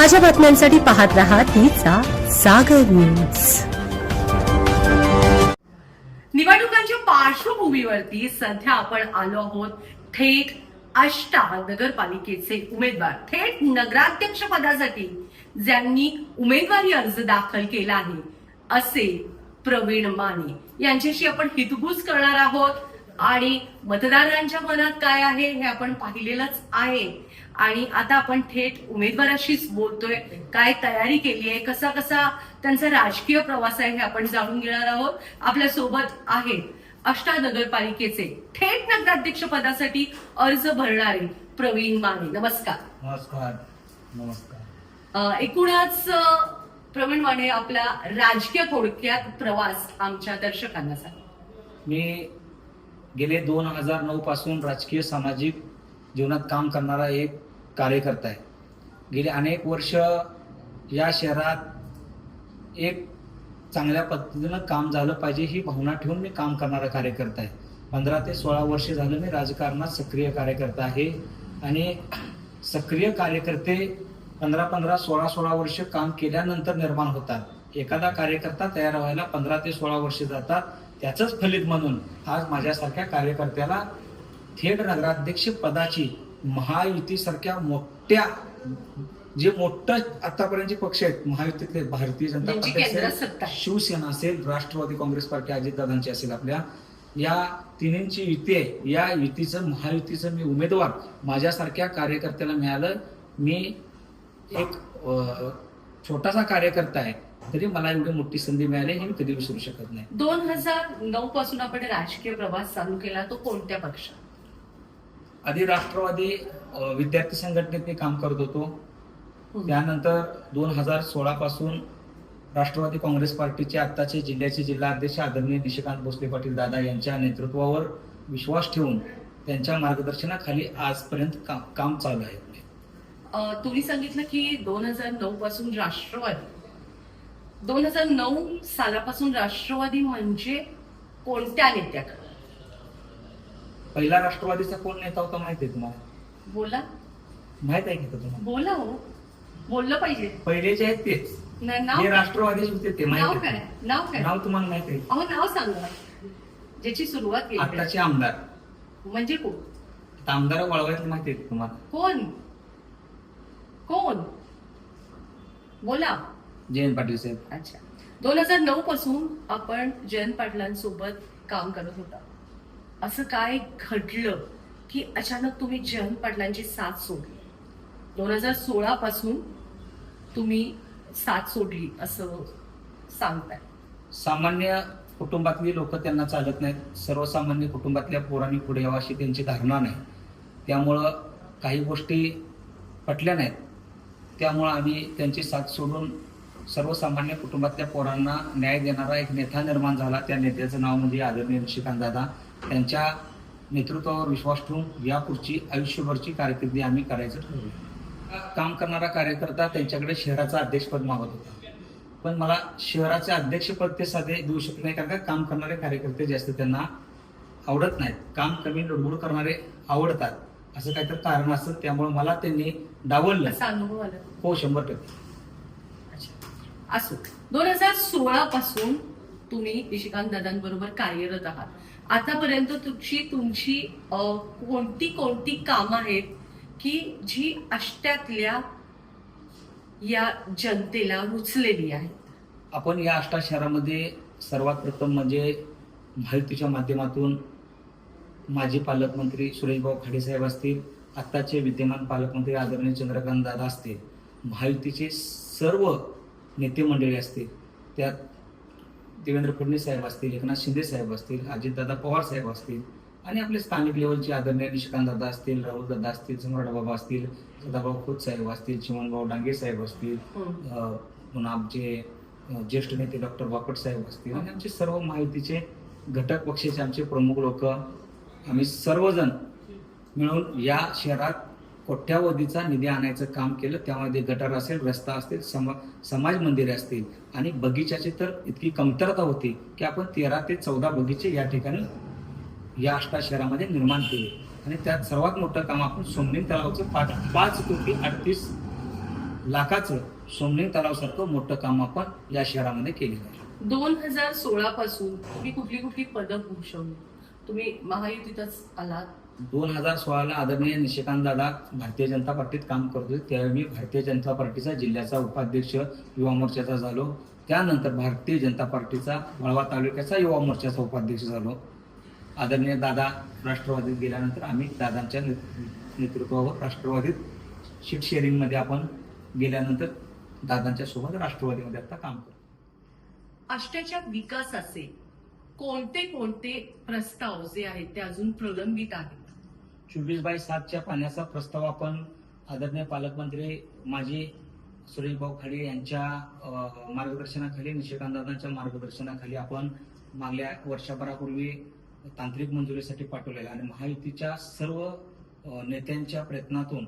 ताज्या बातम्यांसाठी पाहत रहा तिचा सागर न्यूज निवडणुकांच्या पार्श्वभूमीवरती सध्या आपण आलो आहोत थेट आष्टा नगरपालिकेचे उमेदवार थेट नगराध्यक्ष पदासाठी ज्यांनी उमेदवारी अर्ज दाखल केला आहे असे प्रवीण माने यांच्याशी आपण हितगुज करणार आहोत. आणि मतदारांच्या मनात काय आहे हे आपण पाहिलेलंच आहे. आणि आता आपण थेट उमेदवाराशीच बोलतोय काय तयारी केली आहे कसा कसा त्यांचा राजकीय प्रवास आहे हे आपण जाणून घेणार आहोत. आपल्यासोबत आहेत अष्टा नगरपालिकेचे थेट नगराध्यक्ष पदासाठी अर्ज भरणारे प्रवीण माने. नमस्कार. नमस्कार. नमस्कार. अ, एकूणच प्रवीण माने आपला राजकीय थोडक्यात प्रवास आमच्या दर्शकांना सांगा. मी गेले दोन हजार नऊ पासून राजकीय सामाजिक जीवनात काम करणारा एक कार्यकर्ता आहे. गेले अनेक वर्ष या शहरात एक चांगल्या पद्धतीनं काम झालं पाहिजे ही भावना ठेवून मी काम करणारा कार्यकर्ता आहे. पंधरा ते सोळा वर्ष झालं मी राजकारणात सक्रिय कार्यकर्ता आहे आणि सक्रिय कार्यकर्ते पंधरा पंधरा सोळा सोळा वर्ष काम केल्यानंतर निर्माण होतात. एखादा कार्यकर्ता तयार व्हायला पंधरा ते सोळा वर्ष जातात. त्याचंच फलित म्हणून आज माझ्यासारख्या कार्यकर्त्याला थेट नगराध्यक्ष पदाची महायुतीसारख्या मोठ्या जे मोठं आतापर्यंतचे पक्ष आहेत महायुतीतले भारतीय जनता ज्यांची पक्ष असेल. शिवसेना असेल राष्ट्रवादी काँग्रेस पार्टी अजितदादांची असेल आपल्या या तिन्हींची युती आहे. या युतीचं महायुतीचं मी उमेदवार माझ्यासारख्या कार्यकर्त्याला मिळालं. मी एक छोटासा कार्यकर्ता आहे. तरी मला एवढी मोठी संधी मिळाली हे मी कधी विसरू शकत नाही. दोन हजार नऊ पासून आपण राजकीय प्रवास चालू केला तो कोणत्या पक्षात? आधी राष्ट्रवादी विद्यार्थी संघटनेत मी काम करत होतो. त्यानंतर दोन हजार सोळा पासून राष्ट्रवादी काँग्रेस पार्टीचे आत्ताचे जिल्ह्याचे जिल्हाध्यक्ष आदरणीय निशिकांत भोसले पाटील दादा यांच्या नेतृत्वावर विश्वास ठेवून त्यांच्या मार्गदर्शनाखाली आजपर्यंत का, काम चालू आहे. तुम्ही सांगितलं की दोन हजार नऊ पासून राष्ट्रवादी दोन हजार नऊ सालापासून राष्ट्रवादी म्हणजे कोणत्या नेत्याकडे पहिला राष्ट्रवादीचा कोण नेता होता माहिती आहे तुम्हाला? बोला. माहीत आहे की तुम्हाला? बोला हो. बोललं पाहिजे. पहिलेचे आहेत तेच. न- नाव जे काय? राष्ट्रवादीचे होते ते नाव माहिती काय? आहे. नाव काय? नाव तुम्हाला माहिती आहे. अहो नाव सांगा. ज्याची सुरुवात केली. आत्ताचे आमदार. म्हणजे कोण? आता आमदार वळवायचे माहिती आहे का तुम्हाला. कोण? कोण? बोला. जयंत पाटील साहेब. अच्छा. दोन हजार नऊ पासून आपण जयंत पाटलांसोबत काम करत होता. असं काय घडलं की अचानक तुम्ही जयंत पाटलांची साथ सोडली? दोन हजार सोळा पासून तुम्ही साथ सोडली असं सांगताय. सामान्य कुटुंबातली लोक त्यांना चालत नाहीत. सर्वसामान्य कुटुंबातल्या पोरांनी पुढे यावं अशी त्यांची धारणा नाही. त्यामुळं काही गोष्टी पटल्या नाहीत. त्यामुळं आम्ही त्यांची साथ सोडून सर्वसामान्य कुटुंबातल्या पोरांना न्याय देणारा एक नेता निर्माण झाला. त्या नेत्याचं नाव म्हणजे आदरणीय निशिकांत दादा. त्यांच्या नेतृत्वावर विश्वास ठेवून यापुढची आयुष्यभरची कारकिर्दी आम्ही करायचं. ठरवलं काम करणारा कार्यकर्ता त्यांच्याकडे शहराचा अध्यक्षपद मागत होता. पण मला शहराचे अध्यक्षपद ते साधे देऊ शकत नाही कारण का काम करणारे कार्यकर्ते जास्त त्यांना आवडत नाहीत. काम कमी लुडबुड करणारे आवडतात. असं काहीतरी कारण असतं त्यामुळे मला त्यांनी डावललं. हो शंभर टक्के. असो. दोन हजार सोळा पासून तुम्ही निशिकांत दादांबरोबर कार्यरत आहात. आतापर्यंत तुमची तुमची कोणती कोणती कामं आहेत की जी अष्ट्यातल्या या जनतेला रुचलेली आहेत? आपण या अष्टा शहरामध्ये सर्वात प्रथम म्हणजे माहितीच्या माध्यमातून माजी पालकमंत्री सुरेशभाऊ खाडेसाहेब असतील आत्ताचे विद्यमान पालकमंत्री आदरणीय चंद्रकांत दादा असतील महायुतीचे सर्व नेते मंडळी असतील त्यात देवेंद्र फडणवीस साहेब असतील एकनाथ शिंदे साहेब असतील अजितदादा पवार साहेब असतील आणि आपले स्थानिक लेवलचे आदरणीय दादा असतील राहुल दादा असतील सम्राट बाबा असतील सदाभाऊ खोत साहेब असतील चिमनभाऊ डांगे साहेब असतील. अ, पुन्हा आमचे ज्येष्ठ नेते डॉक्टर बापट साहेब असतील आणि आमचे सर्व माहितीचे घटक पक्षाचे आमचे प्रमुख लोक आम्ही सर्वजण मिळून या शहरात कोट्यावधीचा निधी आणायचं काम केलं त्यामध्ये गटार असेल रस्ता असतील समा समाज मंदिरे असतील. आणि बगीच्याची तर इतकी कमतरता होती की आपण तेरा ते चौदा बगीचे या ठिकाणी या अष्टा शहरामध्ये निर्माण केले. आणि त्यात सर्वात मोठं काम आपण सोमनी तलावाचं पाच पाच कोटी अडतीस लाखाचं सोमणी तलावसारखं मोठं काम आपण या शहरामध्ये केलेलं आहे. दोन हजार सोळा पासून तुम्ही कुठली कुठली पदक भूषवली? तुम्ही महायुतीतच आलात दोन हजार सोळाला आदरणीय निशिकांत दादा भारतीय जनता पार्टीत काम करतो त्यावेळी मी भारतीय जनता पार्टीचा जिल्ह्याचा उपाध्यक्ष युवा मोर्चाचा झालो. त्यानंतर भारतीय जनता पार्टीचा वळवा तालुक्याचा युवा मोर्चाचा उपाध्यक्ष झालो. आदरणीय दादा राष्ट्रवादीत गेल्यानंतर आम्ही दादांच्या नेतृत्वावर राष्ट्रवादीत सीट शेअरिंगमध्ये आपण गेल्यानंतर दादांच्या सोबत राष्ट्रवादीमध्ये आता काम करतो आष्ट्याच्या विकासाचे कोणते कोणते प्रस्ताव जे आहेत ते अजून प्रलंबित आहेत? चोवीस बाय सातच्या पाण्याचा प्रस्ताव आपण आदरणीय पालकमंत्री माजी सुरेशभाऊ खाडे यांच्या मार्गदर्शनाखाली निशिकांतदादांच्या मार्गदर्शनाखाली आपण मागल्या वर्षभरापूर्वी तांत्रिक मंजुरीसाठी पाठवलेला आणि महायुतीच्या सर्व नेत्यांच्या प्रयत्नातून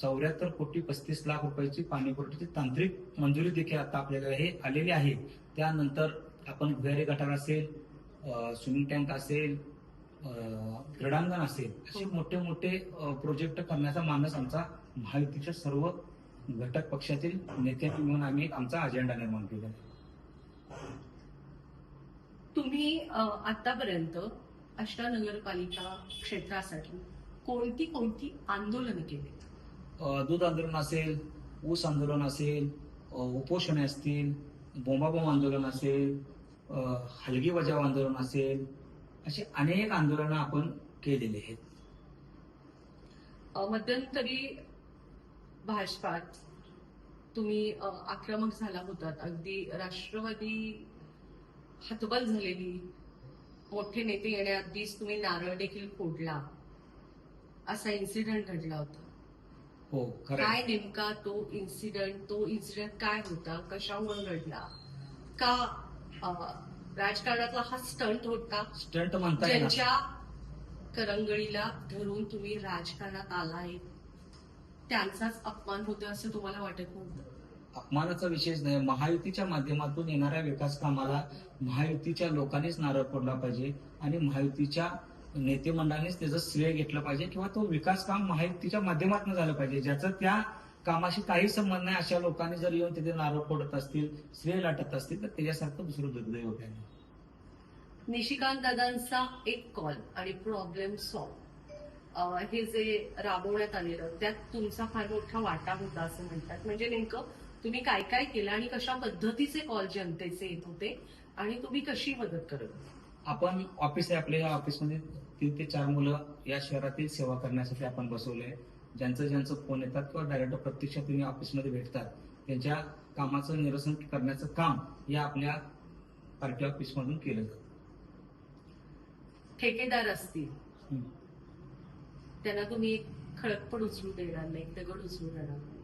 चौऱ्याहत्तर कोटी पस्तीस लाख रुपयाची पाणी पुरवठ्याची तांत्रिक मंजुरी देखील आता आपल्याला हे आलेली आहे. त्यानंतर आपण भुयारी गटार असेल स्विमिंग टँक असेल क्रीडांगण असेल असे मोठे मोठे प्रोजेक्ट करण्याचा मानस आमचा महायुतीच्या सर्व घटक पक्षातील नेत्यांनी मिळून आम्ही आमचा अजेंडा निर्माण केला. तुम्ही आतापर्यंत आष्टा नगरपालिका क्षेत्रासाठी कोणती कोणती आंदोलनं केली दूध आंदोलन असेल ऊस आंदोलन असेल उपोषणे असतील बोंबाबोंब आंदोलन असेल हलगी बजाव आंदोलन असेल अशी अनेक आंदोलनं आपण केलेली आहेत. मध्यंतरी भाजपात तुम्ही आक्रमक झाला होतात अगदी राष्ट्रवादी हतबल झालेली मोठे नेते येण्याआधीच तुम्ही नारळ देखील फोडला. असा इन्सिडेंट घडला होता. हो. काय नेमका तो इन्सिडेंट तो इन्सिडेंट काय होता? कशामुळे घडला? का राजकारणातला हा स्टंट होता. स्टंट म्हणता ज्यांच्या करंगळीला धरून तुम्ही राजकारणात आलाय. त्यांचाच अपमान होतो असं तुम्हाला वाटत नव्हतं? अपमानाचा विषयच नाही. महायुतीच्या माध्यमातून येणाऱ्या विकास कामाला महायुतीच्या लोकांनीच नारळ फोडला पाहिजे आणि महायुतीच्या नेते मंडळानेच त्याचं श्रेय घेतलं पाहिजे किंवा तो विकास काम महायुतीच्या माध्यमातून झालं पाहिजे. ज्याचं त्या कामाशी काही संबंध नाही. अशा लोकांनी जर येऊन तिथे नारळ फोडत असतील श्रेय लाटत असतील तर त्याच्यासारखं दुसरं दुर्दैव काय नाही. निशिकांत दादांचा एक कॉल आणि प्रॉब्लेम सॉल्व हे जे राबवण्यात आलेलं त्यात तुमचा फार मोठा वाटा होता असं म्हणतात. म्हणजे नेमकं तुम्ही काय काय केलं आणि कशा पद्धतीचे कॉल जनतेचे येत होते आणि तुम्ही कशी मदत करत? आपण ऑफिस आहे आपल्या या ऑफिसमध्ये तीन ते चार मुलं या शहरातील सेवा करण्यासाठी आपण बसवलंय. ज्यांचं ज्यांचं फोन येतात किंवा डायरेक्ट प्रत्यक्ष तुम्ही ऑफिसमध्ये भेटतात त्यांच्या कामाचं निरसन करण्याचं काम या आपल्या पार्टी ऑफिसमधून केलं जातं. ठेकेदार असतील. त्यांना तुम्ही एक खडक पण उचलू देणार नाही एक दगड उचलू देणार नाही.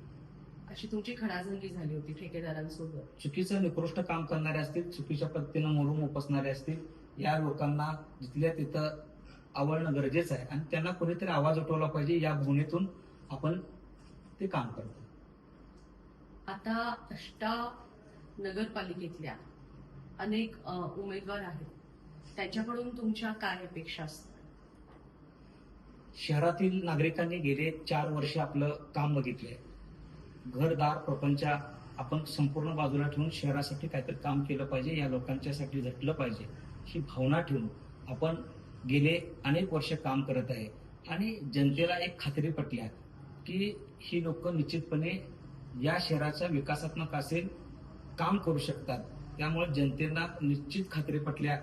अशी तुमची खणाजंगी झाली होती ठेकेदारांसोबत. चुकीचं निकृष्ट काम करणारे असतील चुकीच्या पद्धतीनं मोडून उपसणारे असतील या लोकांना जिथल्या तिथं आवडणं गरजेचं आहे. आणि त्यांना कोणीतरी आवाज उठवला पाहिजे या भूमितून आपण ते काम करतो. आता अष्टा नगरपालिकेतल्या अनेक उमेदवार आहेत. त्यांच्याकडून तुमच्या काय अपेक्षा असतात? शहरातील नागरिकांनी गेले चार वर्ष आपलं काम बघितलंय. घरदार प्रपंच आपण संपूर्ण बाजूला ठेवून शहरासाठी काहीतरी काम केलं पाहिजे या लोकांच्यासाठी झटलं पाहिजे ही भावना ठेवून आपण गेले अनेक वर्ष काम करत आहे. आणि जनतेला एक खात्री पटली आहे की ही लोक निश्चितपणे या शहराच्या विकासात्मक असेल काम करू शकतात. त्यामुळे जनतेला निश्चित खात्री पटल्या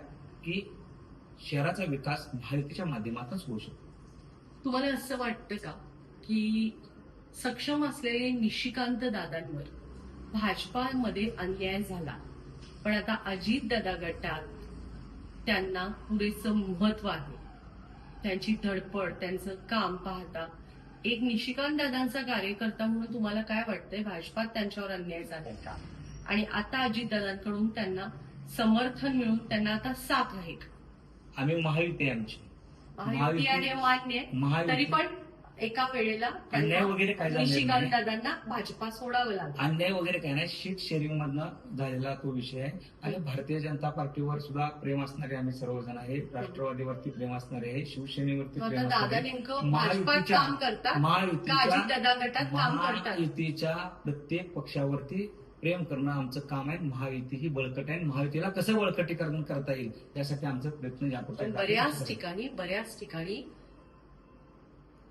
की शहराचा विकास महायुतीच्या माध्यमातूनच होऊ शकतो. तुम्हाला असं वाटतं का की सक्षम असलेले निशिकांत दादांवर भाजपामध्ये अन्याय झाला? पण आता अजित दादा गटात त्यांना पुरेसं महत्त्व आहे. त्यांची धडपड त्यांचं काम पाहता. एक निशिकांत दादांचा कार्यकर्ता म्हणून तुम्हाला काय वाटतंय? भाजपात त्यांच्यावर अन्याय झालाय. का आणि आता अजित दादांकडून त्यांना समर्थन मिळून त्यांना आता साथ आहे का? आम्ही महायुती आहे आमची. महायुती आहे. मान्य तरी पण एका वेळेला अन्याय वगैरे काय झालेला नाही. निशिकांत दादांना भाजपा सोडावं लागलं. अन्याय वगैरे काय नाही. शीट शेअरिंग मधनं झालेला तो विषय आहे. आणि भारतीय जनता पार्टीवर सुद्धा प्रेम असणारे आम्ही सर्वजण आहे. राष्ट्रवादीवरती प्रेम असणारे आहे. शिवसेनेवरती मग प्रेम आता दादा असणारे नेमकं भाजपात काम करतात का महायुतीच्या अजितदादा गटात काम करतात महायुतीच्या प्रत्येक पक्षावरती प्रेम करणं आमचं काम आहे. महायुती ही बळकट आहे. आणि महायुतीला कसं बळकटीकरण करता येईल यासाठी आमचा प्रयत्न यापुढे पण बऱ्याच ठिकाणी बऱ्याच ठिकाणी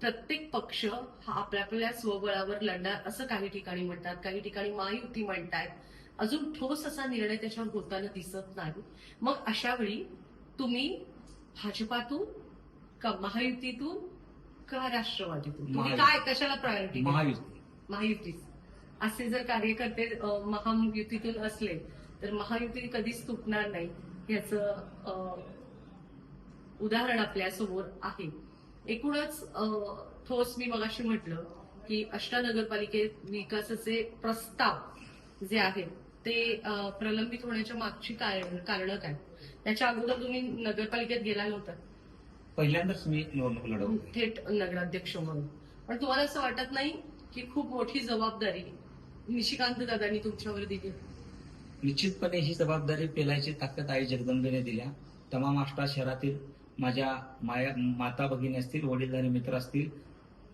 प्रत्येक पक्ष हा आपल्या आपल्या स्वबळावर लढणार असं काही ठिकाणी म्हणतात काही ठिकाणी महायुती म्हणतात अजून ठोस असा निर्णय त्याच्यावर होताना दिसत नाही. मग अशा वेळी तुम्ही भाजपातून का महायुतीतून का राष्ट्रवादीतून? तुम्ही. काय कशाला प्रायोरिटी महायुती. महायुती. असे जर कार्यकर्ते महायुतीतून असले तर महायुती कधीच तुटणार नाही याचं उदाहरण आपल्यासमोर आहे. एकूणच ठोस मी मगाशी म्हटलं की अष्टा नगरपालिकेत विकासाचे प्रस्ताव जे आहेत ते प्रलंबित होण्याच्या मागची कारण काय? त्याच्या अगोदर तुम्ही नगरपालिकेत गेला नव्हता. पहिल्यांदाच मी निवडणूक लढवली. थेट नगराध्यक्ष म्हणून. पण तुम्हाला असं वाटत नाही की खूप मोठी जबाबदारी निशिकांत दादांनी तुमच्यावर दिली? निश्चितपणे ही जबाबदारी पेलायची ताकद आई जगदंबेने दिल्या. तमाम आष्टा शहरातील माझ्या माया माता भगिनी असतील वडीलधारी मित्र असतील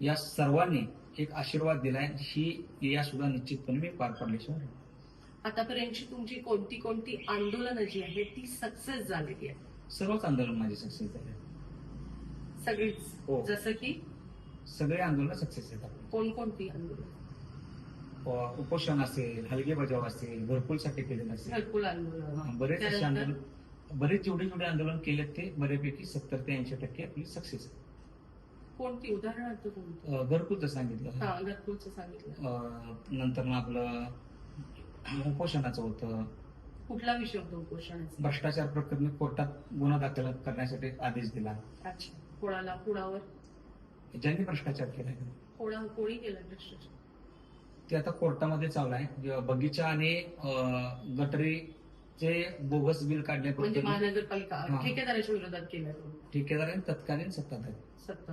या सर्वांनी एक आशीर्वाद दिलाय ही या सुद्धा निश्चितपणे मी पार पडल्याशिवाय आतापर्यंतची तुमची कोणती कोणती आंदोलनं जी आहेत ती सक्सेस झालेली आहे सर्वच आंदोलन माझे सक्सेस झाले सगळीच? हो. जसं की? सगळे आंदोलन सक्सेस आपले. कोणकोणती आंदोलन? उपोषण असेल हलगे बजाव असेल घरकुलसाठी केलेलं असेल. घरकुल आंदोलन बरेच असे आंदोलन बरेच जेवढे जेवढे आंदोलन केलेत ते बऱ्यापैकी सत्तर ते ऐंशी टक्के आपली सक्सेस आहे. कोणती? उदाहरणार्थ कोणती? अं, घरकुलचं सांगितलं. हा घरकुलचं सांगितलं. अं, नंतर मग आपलं उपोषणाचं होतं. कुठला विषय होता उपोषणाचा? भ्रष्टाचार प्रकरणी कोर्टात गुन्हा दाखल करण्यासाठी आदेश दिला. अच्छा. कोणाला? कुणावर? ज्यांनी भ्रष्टाचार केलाय कोणा कोणी केला भ्रष्टाचार? ते आता कोर्टामध्ये चालू आहे. जे बगीचा आणि अं, गटरीचे बोगस बिल म्हणजे काढण्याबद्दल महानगरपालिका हा. ठेकेदाराच्या विरोधात केला ठेकेदार आणि तत्कालीन सत्ताधारी. सत्ता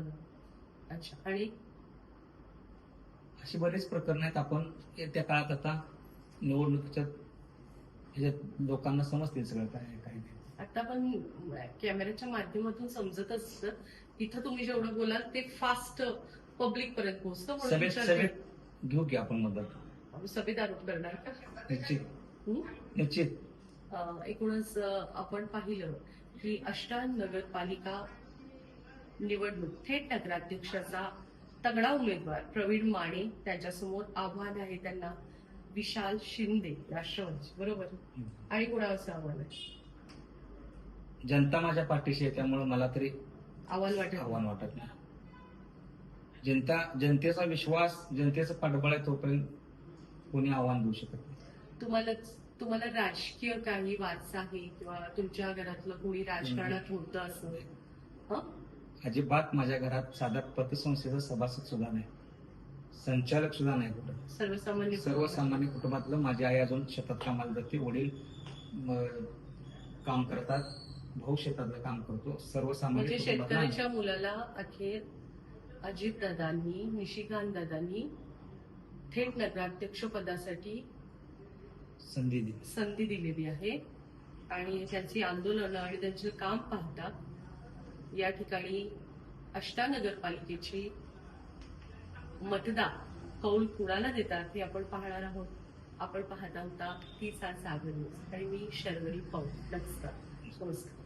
अच्छा. आणि? अशी बरेच प्रकरण आहेत. आपण त्या काळात आता निवडणुकीच्या ह्याच्यात लोकांना समजतील सगळं काय काय नाही. आता पण कॅमेऱ्याच्या माध्यमातून समजत असतं. इथं तुम्ही जेवढं बोलाल ते फास्ट पब्लिक पर्यंत पोहोचतं म्हणून सभेत विचार सभेत घेऊ की आपण मदत? करतो. सभेत आरोप करणार का? निश्चित. हं? निश्चित. एकूणच आपण पाहिलं की अष्टा नगरपालिका निवडणूक थेट नगराध्यक्षाचा तगडा उमेदवार प्रवीण माने त्यांच्यासमोर आव्हान आहे. त्यांना विशाल शिंदे राष्ट्रवादी बरोबर? आणि कोणावरचं आव्हान आहे? जनता माझ्या पाठीशी आहे त्यामुळे मला तरी आव्हान वाटत आव्हान वाटत नाही. जनता जनतेचा विश्वास जनतेचं पाठबळ आहे तोपर्यंत कोणी आव्हान देऊ शकत नाही. तुम्हाला तुम्हाला राजकीय काही वारसा आहे किंवा तुमच्या घरातलं कोणी राजकारणात होतं असं? हं? अजिबात माझ्या घरात साधा पतसंस्थेचा सभासद सुद्धा नाही. संचालक सुद्धा नाही कुठं. सर्वसामान्य सर्वसामान्य कुटुंबातलं माझी आई अजून शेतात कामाला जाते वडील म, काम करतात भाऊ शेतातलं काम करतो सर्वसामान्य म्हणजे कुटुंबातला आहे. शेतकऱ्याच्या मुलाला अखेर अजित दादांनी निशिकांत दादांनी थेट नगराध्यक्ष पदासाठी संधी दिली. संधी दिलेली आहे. आणि त्यांची आंदोलनं आणि त्यांचे काम पाहता या ठिकाणी अष्टा नगरपालिकेची मतदार कौल कुणाला देतात हे आपण पाहणार आहोत. आपण पाहत होता तीच आज सागर न्यूज आणि मी शर्वरी पौल. नमस्कार. नमस्कार.